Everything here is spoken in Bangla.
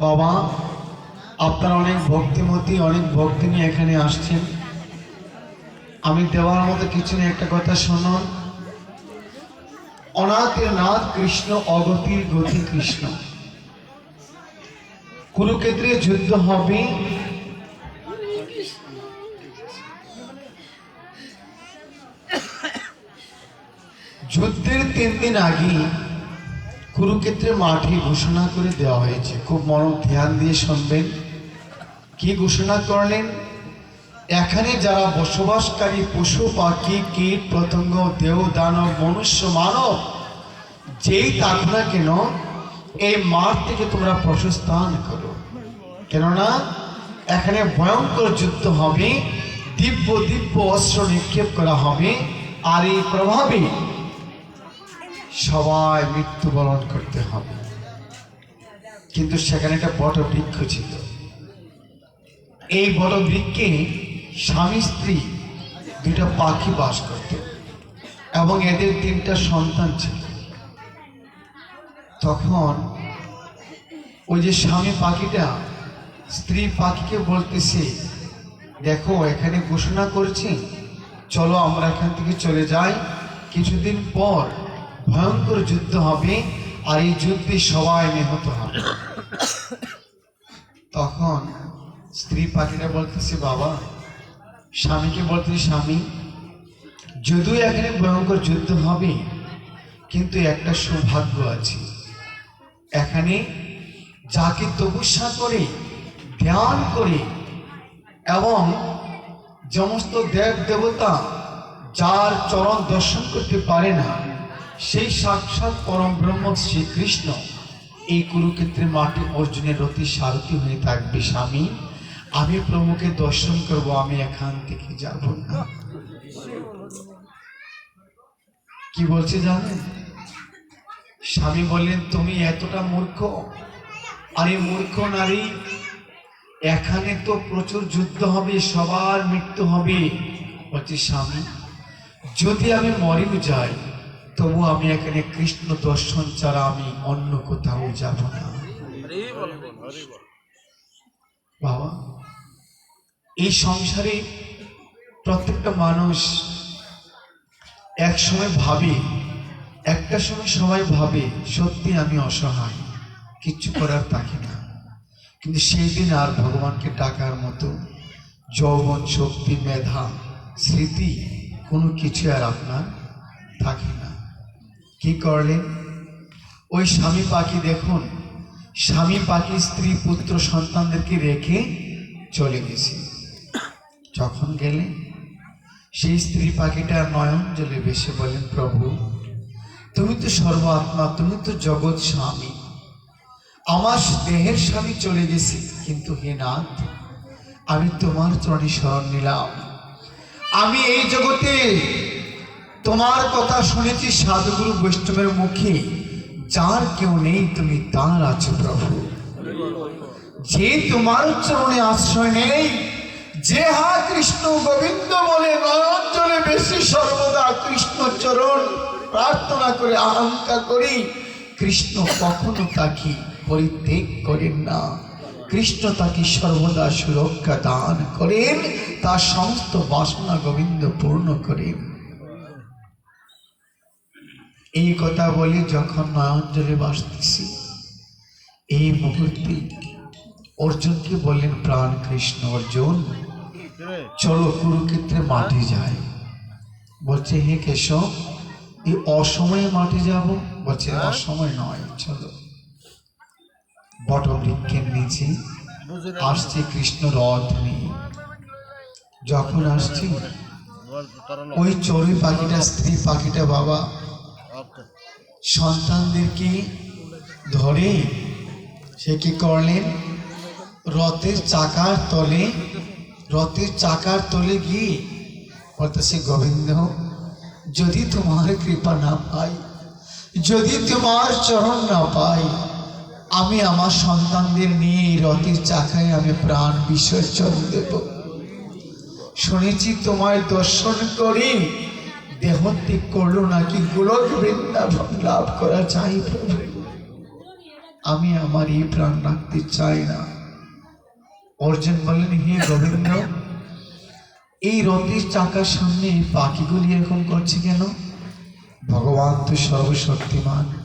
বাবা, আপনারা অনেক ভক্তিমতী, অনেক ভক্তি নিয়ে এখানে আসছেন। আমি দেওয়ার মতো কিছু নেই, একটা কথা শুনুন। অনাথের নাথ কৃষ্ণ, অগতির গতি কৃষ্ণ। কুরুক্ষেত্রে যুদ্ধ হবে। যুদ্ধের তিন দিন আগে কুরুক্ষেত্রের মাঠে ঘোষণা করে দেওয়া হয়েছে। খুব মনোযোগ ধ্যান দিয়ে শুনবেন। কি ঘোষণা করলেন? এখানে যারা বসবাসকারী পশু, পাখি, কীট পতঙ্গ দেহ, দানব, মনুষ্য, মানব, যেই থাক না কেন, এই মাঠ থেকে তোমরা প্রশস্থান করো। কেননা, এখানে ভয়ঙ্কর যুদ্ধ হবে, দিব্য দিব্য অস্ত্র নিক্ষেপ করা হবে, আর এই প্রভাবে সবাই মৃত্যুবরণ করতে হবে। কিন্তু সেখানে একটা বট বৃক্ষ ছিল। এই বড় বৃক্ষে স্বামী স্ত্রী দুটা পাখি বাস করত এবং এদের তিনটা সন্তান ছিল। তখন ওই যে স্বামী পাখিটা স্ত্রী পাখিকে বলতেছে, দেখো, এখানে ঘোষণা করছি, চলো আমরা এখান থেকে চলে যাই। কিছুদিন পর ভয়ঙ্কর যুদ্ধ হবে আর এই যুদ্ধে সবাই নিহত হবে। তখন স্ত্রী পাখিরা বলতেছে, বাবা, স্বামীকে বলতেছে, স্বামী, যদিও এখানে ভয়ঙ্কর যুদ্ধ হবে, কিন্তু একটা সৌভাগ্য আছে। এখানে যাকে তপস্যা করে, ধ্যান করে এবং সমস্ত দেব দেবতা যার চরণ দর্শন করতে পারে না সেই সাক্ষাৎ পরম ব্রহ্ম শ্রীকৃষ্ণ এই কুরুক্ষেত্রে মাটি অর্জুনের অতি সারথী হয়ে থাকবে স্বামী। আমি প্রভুকে দর্শন করব, আমি এখান থেকে যাব না। কি বলছে জানেন? স্বামী বললেন, তুমি এতটা মূর্খ? আরে মূর্খ নারী, এখানে তো প্রচুর যুদ্ধ হবে, সবার মৃত্যু হবে। বলছে স্বামী, যদি আমি মরেও যাই তবু আমি এখানে কৃষ্ণ দর্শন ছাড়া আমি অন্য কোথাও যাব না। বাবা, এই সংসারে প্রত্যেকটা মানুষ এক সময় ভাবে, একটা সময় সবাই ভাবে, সত্যি আমি অসহায়, কিচ্ছু করার থাকে না। কিন্তু সেই দিন আর ভগবানকে ডাকার মতো যৌবন, শক্তি, মেধা, স্মৃতি কোনো কিছু আর আপনার থাকে না। কি করলেন ওই স্বামী পাখি দেখুন, স্বামী পাখি স্ত্রী পুত্র সন্তানদেরকে রেখে চলে গেছে। যখন গেলে, সেই স্ত্রী পাখিটা নয়ন জলে ভেসে বলেন প্রভু, তুমি তো সর্বাত্মা, তুমি তো জগৎ স্বামী। আমার দেহের স্বামী চলে গেছে, কিন্তু হে নাথ, আমি তোমার চরণে স্মরণ নিলাম। আমি এই জগতে তোমার কথা শুনেছি সাধুগুরু বৈষ্ণবের মুখে, যার কেউ নেই, তুমি তার আছো প্রভু। যে তোমার চরণে আশ্রয় নেই, যে হা কৃষ্ণ গোবিন্দ বলে নয়ন বেশি সর্বদা কৃষ্ণ চরণ প্রার্থনা করে আহঙ্কা করি, কৃষ্ণ কখনো তাকে পরিত্যাগ করেন না। কৃষ্ণ তাকে সর্বদা সুরক্ষা দান করেন, তার সমস্ত বাসনা গোবিন্দ পূর্ণ করেন। এই কথা বলে যখন নয়নজলে বাসতেছি এই মুহূর্তে অর্জুনকে বললেন প্রাণ কৃষ্ণ অর্জুন চলো কুরুক্ষেত্রে মাঠে যাই। বলছে হে কেশব এই অসময়ে মাঠে যাব? বলছে অসময় নয় চলো। বটবৃক্ষের নিচে আসছে কৃষ্ণ রথ নিয়ে। যখন আসছি ওই চড়ুই পাখিটা স্ত্রী পাখিটা বাবা সন্তানদেরকে ধরে সে কি করলেন রথের চাকার তলে, রথের চাকার তলে গিয়ে বলতেছে গোবিন্দ, যদি তোমার কৃপা না পাই, যদি তোমার চরণ না পাই, আমি আমার সন্তানদের নিয়ে এই রথের চাকায় আমি প্রাণ বিসর্জন দেব। শুনেছি তোমায় দর্শন করি দেহত্যাগ করল নাকি গোলক বৃন্দাবন লাভ করা চাই আমি আমার এই প্রাণ রাখতে চাই না। অর্জুন বললেন, হে গোবিন্দ, এই রথের চাকার সামনে পাখিগুলি এরকম করছে কেন? ভগবান তো সর্বশক্তিমান।